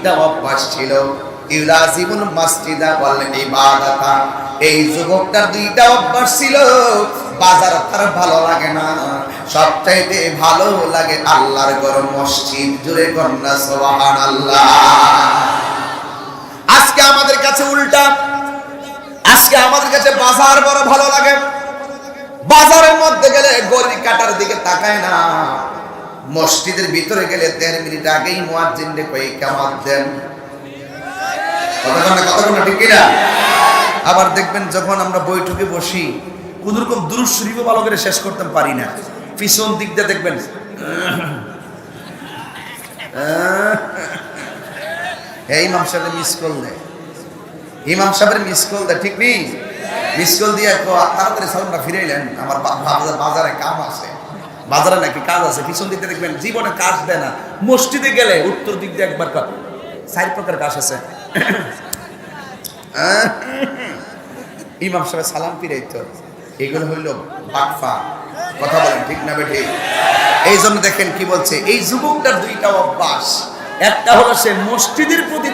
দুইটা অভ্যাস ছিল। ইউলাজিমুল মাসজিদা ওয়াল ইবাদাতা, এই যুবকটার দুইটা অভ্যাস ছিল। বাজার তার ভালো লাগে না। সবচাইতে ভালো লাগে আল্লাহর মসজিদ। জুড়ে কন্যা সুবহানাল্লাহ। আজকে আমাদের কাছে উল্টা। আজকে আমাদের কাছে বাজার বড় ভালো লাগে। বাজারের মধ্যে গেলে গড়ি কাটার দিকে তাকায় না। মসজিদের ভিতরে গেলে দেড় মিনিট আগেই মুয়াজ্জিন রে কই কেমন দেন? আবার দেখবেন যখন আমরা বৈঠকে বসি কোন রকম দুরুদ শরীফও ভালো করে শেষ করতে পারি না। পিছন দিক দিয়ে দেখবেন এই ইমাম সাহেব মিস দেয়। ইমাম সাহেবের মিস দেয়, ঠিক নেই? মিস কল দিয়ে তো তাড়াতাড়ি সালামটা ফিরাইলেন। আমার বা- বাজারে কাম আছে। বাজারে নাকি কাজ আছে। পিছন দিকে দেখবেন জীবনে কাজ দেয় না। মসজিদে গেলে উত্তর দিক দিয়ে একবার চার প্রকার কাজ আছে। ইমাম সাহেব সালাম ফিরাইতো। এগুলো হইল বাটফা কথা বলেন, ঠিক না বেঠে? এই জন্য দেখেন কি বলছে, এই যুবকটার দুইটা অভ্যাস। একটা হলো সে মসজিদের প্রতি